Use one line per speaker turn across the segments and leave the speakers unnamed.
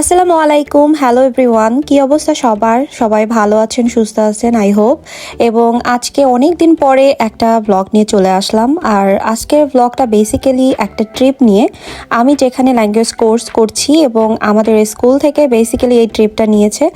আসসালামু আলাইকুম, hello everyone, কি অবস্থা সবার? সবাই ভালো আছেন, সুস্থ আছেন, আই হোপ। এবং আজকে অনেক দিন পরে একটা ব্লগ নিয়ে চলে আসলাম। আর আজকের ব্লগটা বেসিক্যালি একটা ট্রিপ নিয়ে আমি যেখানে ল্যাঙ্গুয়েজ কোর্স করছি এবং আমাদের স্কুল থেকে বেসিক্যালি এই ট্রিপটা নিয়েছে।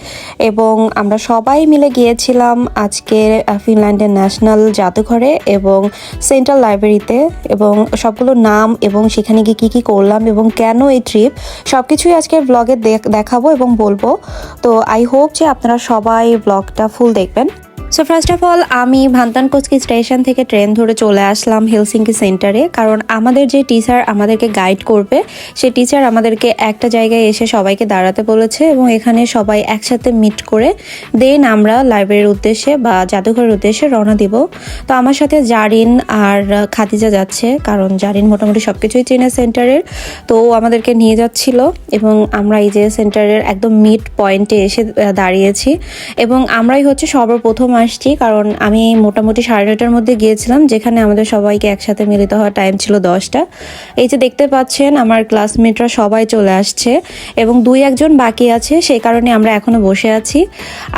এবং আমরা সবাই মিলে গিয়েছিলাম আজকে ফিনল্যান্ডের ন্যাশনাল জাদুঘরে এবং সেন্ট্রাল লাইব্রেরিতে এবং সবগুলো নাম এবং সেখানে গিয়ে কী কী করলাম এবং কেন এই ট্রিপ সব কিছুই আজকে ব্লগে দেখাবো এবং বলব। তো আই হোপ যে আপনারা সবাই ব্লগটা ফুল দেখবেন। সো ফার্স্ট অফ অল আমি ভান্তানকোস্কি স্টেশন থেকে ট্রেন ধরে চলে আসলাম হেলসিঙ্কি সেন্টারে, কারণ আমাদের যে টিচার আমাদেরকে গাইড করবে, সে টিচার আমাদেরকে একটা জায়গায় এসে সবাইকে দাঁড়াতে বলেছে এবং এখানে সবাই একসাথে মিট করে দেন আমরা লাইব্রেরির উদ্দেশ্যে বা জাদুঘরের উদ্দেশ্যে রওনা দিব। তো আমার সাথে জারিন আর খাদিজা যাচ্ছে, কারণ জারিন মোটামুটি সব কিছুই চেনে সেন্টারের। তো আমাদেরকে নিয়ে যাচ্ছিল এবং আমরা এই যে সেন্টারের একদম মিড পয়েন্টে এসে দাঁড়িয়েছি এবং আমরাই হচ্ছে সর্বপ্রথম আসছি, কারণ আমি মোটামুটি সাড়ে নটার মধ্যে গিয়েছিলাম, যেখানে আমাদের সবাইকে একসাথে মিলিত হওয়ার টাইম ছিল দশটা। এই যে দেখতে পাচ্ছেন, আমার ক্লাসমেটরা সবাই চলে আসছে এবং দুই একজন বাকি আছে, সেই কারণে আমরা এখনও বসে আছি।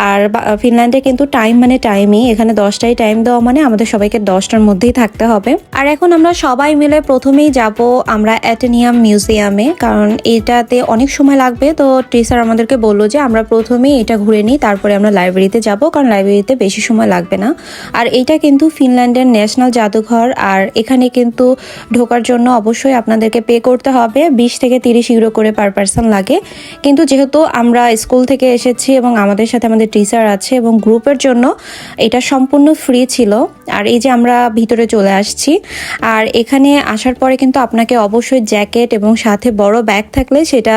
আর ফিনল্যান্ডে কিন্তু টাইম মানে টাইমই এখানে দশটায় টাইম দেওয়া মানে আমাদের সবাইকে দশটার মধ্যেই থাকতে হবে। আর এখন আমরা সবাই মিলে প্রথমেই যাব আমরা অ্যাটেনিয়াম মিউজিয়ামে কারণ এটাতে অনেক সময় লাগবে। তো টিচার আমাদেরকে বলল যে, আমরা প্রথমেই এটা ঘুরে নিই, তারপরে আমরা লাইব্রেরিতে যাব। কারণ লাইব্রেরিতে বেশি সময় লাগবে না। আর এইটা কিন্তু ফিনল্যান্ডের ন্যাশনাল জাদুঘর। আর এখানে কিন্তু ঢোকার জন্য অবশ্যই আপনাদেরকে পে করতে হবে। বিশ থেকে তিরিশ ইউরো করে পার পার্সন লাগে। কিন্তু যেহেতু আমরা স্কুল থেকে এসেছি এবং আমাদের সাথে আমাদের টিচার আছে এবং গ্রুপের জন্য এটা সম্পূর্ণ ফ্রি ছিল। আর এই যে আমরা ভিতরে চলে আসছি। আর এখানে আসার পরে কিন্তু আপনাকে অবশ্যই জ্যাকেট এবং সাথে বড় ব্যাগ থাকলে সেটা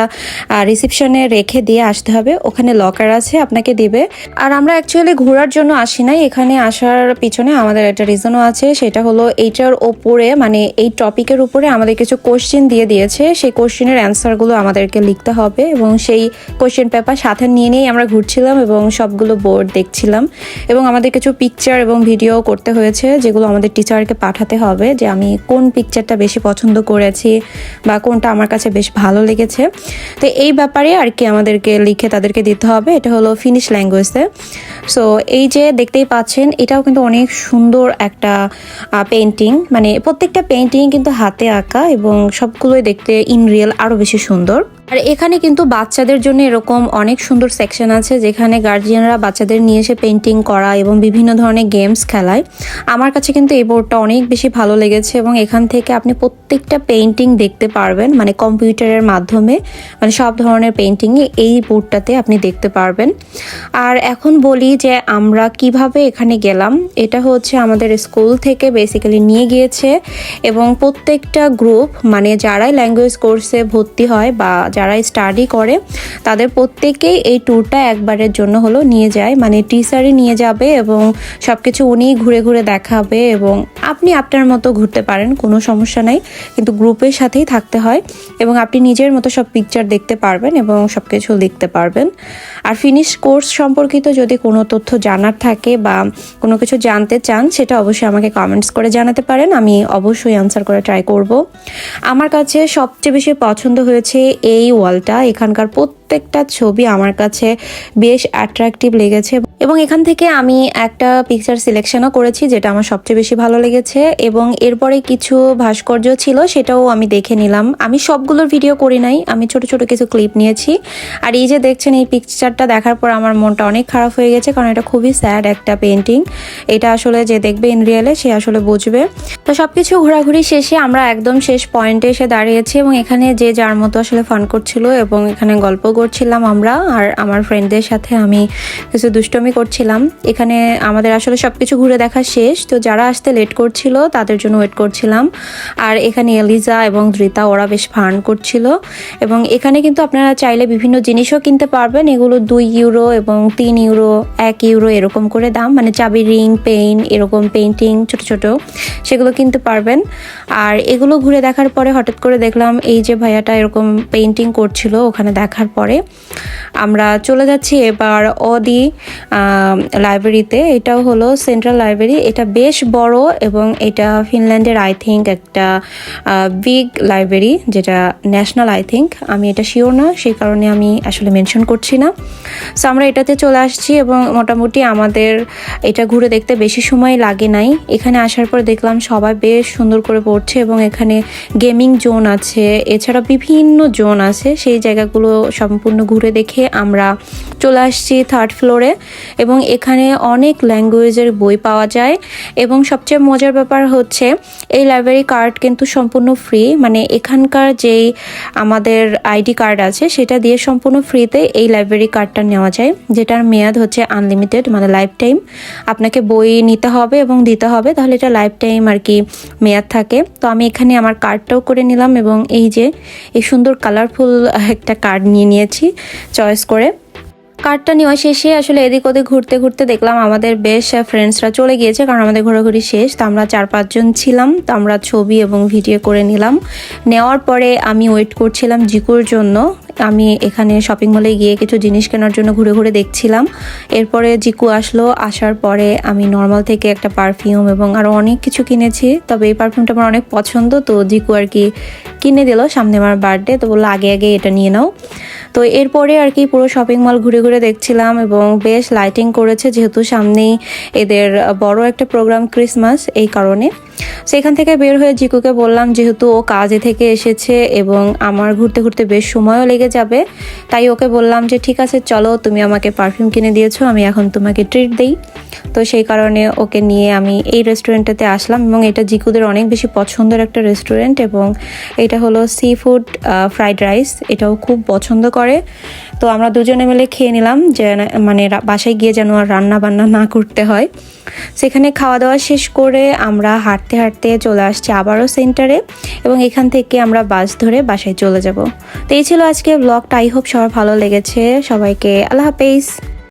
রিসেপশনে রেখে দিয়ে আসতে হবে। ওখানে লকার আছে, আপনাকে দিবে। আর আমরা অ্যাকচুয়ালি ঘোরার জন্য আসি নাই। এখানে আসার পিছনে আমাদের একটা রিজনও আছে। সেটা হলো এইটার ওপরে মানে এই টপিকের উপরে আমাদের কিছু কোশ্চেন দিয়ে দিয়েছে। সেই কোশ্চেনের অ্যান্সারগুলো আমাদেরকে লিখতে হবে এবং সেই কোশ্চেন পেপার সাথে নিয়ে নিয়েই আমরা ঘুরছিলাম এবং সবগুলো বোর্ড দেখছিলাম। এবং আমাদের কিছু পিকচার এবং ভিডিও করতে হয়েছে, যেগুলো আমাদের টিচারকে পাঠাতে হবে যে আমি কোন পিকচারটা বেশি পছন্দ করেছি বা কোনটা আমার কাছে বেশ ভালো লেগেছে। তো এই ব্যাপারে আর কি আমাদেরকে লিখে তাদেরকে দিতে হবে। এটা হলো ফিনিশ ল্যাঙ্গুয়েজে সো এই যে দেখতেই পাচ্ছেন, এটাও কিন্তু অনেক সুন্দর একটা পেন্টিং মানে প্রত্যেকটা পেন্টিং কিন্তু হাতে আঁকা এবং সবগুলোই দেখতে ইন রিয়েল আরও বেশি সুন্দর। আর এখানে কিন্তু বাচ্চাদের জন্য এরকম অনেক সুন্দর সেকশন আছে যেখানে গার্জিয়ানরা বাচ্চাদের নিয়ে এসে পেন্টিং করা এবং বিভিন্ন ধরনের গেমস খেলায়। আমার কাছে কিন্তু এই বোর্ডটা অনেক বেশি ভালো লেগেছে এবং এখান থেকে আপনি প্রত্যেকটা পেন্টিং দেখতে পারবেন মানে কম্পিউটারের মাধ্যমে মানে সব ধরনের পেন্টিংই এই বোর্ডটাতে আপনি দেখতে পারবেন। আর এখন বলি যে আমরা কীভাবে এখানে গেলাম, এটা হচ্ছে আমাদের স্কুল থেকে বেসিক্যালি নিয়ে গিয়েছে এবং প্রত্যেকটা গ্রুপ মানে যারাই ল্যাঙ্গুয়েজ কোর্সে ভর্তি হয় বা যারা স্টাডি করে, তাদের প্রত্যেকেই এই ট্যুরটা একবারের জন্য হলো নিয়ে যায়। মানে টিচারই নিয়ে যাবে এবং সব কিছু উনিই ঘুরে ঘুরে দেখাবে এবং আপনি আপনার মতো ঘুরতে পারেন, কোনো সমস্যা নাই। কিন্তু গ্রুপের সাথেই থাকতে হয় এবং আপনি নিজের মতো সব পিকচার দেখতে পারবেন এবং সব কিছু লিখতে পারবেন। আর ফিনিশ কোর্স সম্পর্কিত যদি কোনো তথ্য জানার থাকে বা কোনো কিছু জানতে চান, সেটা অবশ্যই আমাকে কমেন্টস করে জানাতে পারেন। আমি অবশ্যই আনসার করে ট্রাই করব। আমার কাছে সবচেয়ে বেশি পছন্দ হয়েছে এই ওয়ালটা এখানকার প্রত্যেকটা ছবি আমার কাছে বেশ অ্যাট্রাকটিভ লেগেছে এবং এখান থেকে আমি একটা পিকচার সিলেকশনও করেছি যেটা আমার সবচেয়ে বেশি ভালো লেগেছে এবং এরপরে কিছু ভাস্কর্য ছিল সেটাও আমি দেখে নিলাম। আমি সবগুলোর ভিডিও করি নাই, আমি ছোট ছোট কিছু ক্লিপ নিয়েছি। আর এই যে দেখছেন এই পিকচারটা দেখার পর আমার মনটা অনেক খারাপ হয়ে গেছে কারণ এটা খুবই স্যাড একটা পেন্টিং এটা আসলে যে দেখবে ইন রিয়েলে সে আসলে বুঝবে। তো সব কিছু ঘোরাঘুরি শেষে আমরা একদম শেষ পয়েন্টে এসে দাঁড়িয়েছি এবং এখানে যে যার মতো আসলে ফান করছিল এবং এখানে গল্প করছিলাম আমরা আর আমার ফ্রেন্ডদের সাথে আমি কিছু দুষ্টমি করছিলাম। এখানে আমাদের আসলে সব কিছু ঘুরে দেখা শেষ। তো যারা আসতে লেট করছিল, তাদের জন্য ওয়েট করছিলাম। আর এখানে এলিজা এবং ধৃতা, ওরা বেশ ফান করছিল। এবং এখানে কিন্তু আপনারা চাইলে বিভিন্ন জিনিসও কিনতে পারবেন। এগুলো দুই ইউরো এবং তিন ইউরো এক ইউরো এরকম করে দাম। মানে চাবি রিং পেইন এরকম পেন্টিং ছোট ছোট সেগুলো কিনতে পারবেন। আর এগুলো ঘুরে দেখার পরে হঠাৎ করে দেখলাম, এই যে ভাইয়াটা এরকম পেন্টিং করছিল, ওখানে দেখার পরে পরে আমরা চলে যাচ্ছি এবার অদি লাইব্রেরিতে এটাও হলো সেন্ট্রাল লাইব্রেরি এটা বেশ বড় এবং এটা ফিনল্যান্ডের আই থিঙ্ক একটা বিগ লাইব্রেরি যেটা ন্যাশনাল আই থিঙ্ক আমি এটা শিওর না, সেই কারণে আমি আসলে মেনশন করছি না। সো আমরা এটাতে চলে আসছি এবং মোটামুটি আমাদের এটা ঘুরে দেখতে বেশি সময় লাগে নাই। এখানে আসার পর দেখলাম সবাই বেশ সুন্দর করে পড়ছে এবং এখানে গেমিং জোন আছে। এছাড়া বিভিন্ন জোন আছে। সেই জায়গাগুলো সম্পূর্ণ ঘুরে দেখে আমরা চলে আসছি থার্ড ফ্লোরে এবং এখানে অনেক ল্যাঙ্গুয়েজের বই পাওয়া যায় এবং সবচেয়ে মজার ব্যাপার হচ্ছে এই লাইব্রেরি কার্ড কিন্তু সম্পূর্ণ ফ্রি মানে এখানকার যেই আমাদের আইডি কার্ড আছে সেটা দিয়ে সম্পূর্ণ ফ্রিতে এই লাইব্রেরি কার্ডটা নেওয়া যায়, যেটার মেয়াদ হচ্ছে আনলিমিটেড মানে লাইফ টাইম আপনাকে বই নিতে হবে এবং দিতে হবে, তাহলে এটা লাইফ টাইম আর কি মেয়াদ থাকে। তো আমি এখানে আমার কার্ডটাও করে নিলাম এবং এই যে, এই সুন্দর কালারফুল একটা কার্ড নিয়ে নিয়েছি। চয়েস করে। কার্ডটা নেওয়া শেষে আসলে এদিক ওদিক ঘুরতে ঘুরতে দেখলাম আমাদের বেশ ফ্রেন্ডসরা চলে গিয়েছে, কারণ আমাদের ঘোরাঘুরি শেষ। তো আমরা চার পাঁচজন ছিলাম, তো আমরা ছবি এবং ভিডিও করে নিলাম। নেওয়ার পরে আমি ওয়েট করছিলাম জিকুর জন্য। আমি এখানে শপিং মলে গিয়ে কিছু জিনিস কেনার জন্য ঘুরে ঘুরে দেখছিলাম। এরপরে জিকু আসলো, আসার পরে আমি নর্মাল থেকে একটা পারফিউম এবং আরও অনেক কিছু কিনেছি। তবে এই পারফিউমটা আমার অনেক পছন্দ, তো জিকু আর কি কিনে দিল সামনে আমার বার্থডে তো বলল, আগে আগে এটা নিয়ে নাও। তো এরপরে আর কি পুরো শপিং মল ঘুরে ঘুরে দেখছিলাম এবং বেশ লাইটিং করেছে যেহেতু সামনেই এদের বড় একটা প্রোগ্রাম ক্রিসমাস এই কারণে। সেখান থেকে বের হয়ে জিকুকে বললাম যেহেতু ও কাজে থেকে এসেছে এবং আমার ঘুরতে ঘুরতে বেশ সময়ও লেগে যাবে, তাই ওকে বললাম যে, ঠিক আছে, চলো, তুমি আমাকে পারফিউম কিনে দিয়েছ, আমি এখন তোমাকে ট্রিট দিই। তো সেই কারণে ওকে নিয়ে আমি এই রেস্টুরেন্টটাতে আসলাম এবং এটা জিকুদের অনেক বেশি পছন্দের একটা রেস্টুরেন্ট এবং এটা হলো সি ফুড ফ্রাইড রাইস এটাও খুব পছন্দ করে। তো আমরা দুজনে মিলে খেয়ে নিলাম যে মানে বাসায় গিয়ে যেন আর রান্না বান্না না করতে হয়। সেখানে খাওয়া দাওয়া শেষ করে আমরা হাঁটতে হাঁটতে চলে আসছি আবারও সেন্টারে এবং এখান থেকে আমরা বাস ধরে বাসায় চলে যাব। তো এই ছিল আজকে ব্লগটা। আই হোপ সবার ভালো লেগেছে। সবাইকে আল্লাহ হাফেজ।